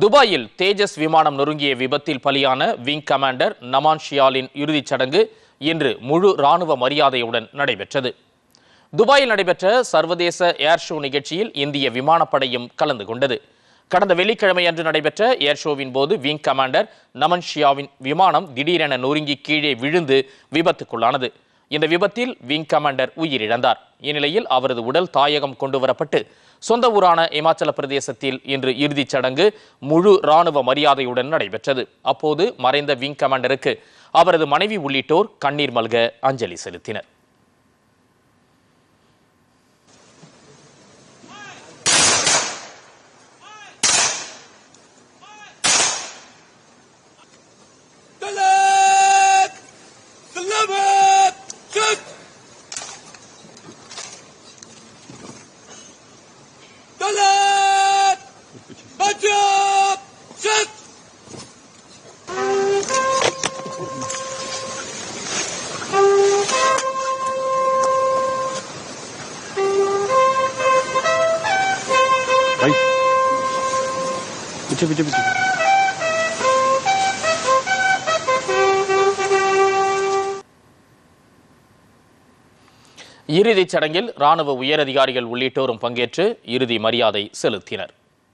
துபாயில் தேஜஸ் விமானம் நொறுங்கிய விபத்தில் பலியான விங் கமாண்டர் நமான் ஷியாலின் இறுதிச் சடங்கு இன்று முழு ராணுவ மரியாதையுடன் நடைபெற்றது. துபாயில் நடைபெற்ற சர்வதேச ஏர் ஷோ நிகழ்ச்சியில் இந்திய விமானப்படையும் கலந்து கொண்டது. கடந்த வெள்ளிக்கிழமை அன்று நடைபெற்ற ஏர் ஷோவின் போது விங் கமாண்டர் நமன் ஷியாவின் விமானம் திடீரென நொறுங்கி கீழே விழுந்து விபத்துக்குள்ளானது. இந்த விபத்தில் விங் கமாண்டர் உயிரிழந்தார். இந்நிலையில் அவரது உடல் தாயகம் கொண்டுவரப்பட்டு சொந்த ஊரான இமாச்சல பிரதேசத்தில் இன்று இறுதிச் சடங்கு முழு ராணுவ மரியாதையுடன் நடைபெற்றது. அப்போது மறைந்த விங் கமாண்டருக்கு அவரது மனைவி உள்ளிட்டோர் கண்ணீர் மல்க அஞ்சலி செலுத்தினர். இறுதிச் சடங்கில் ராணுவ உயரதிகாரிகள் உள்ளிட்டோரும் பங்கேற்று இறுதி மரியாதை செலுத்தினர்.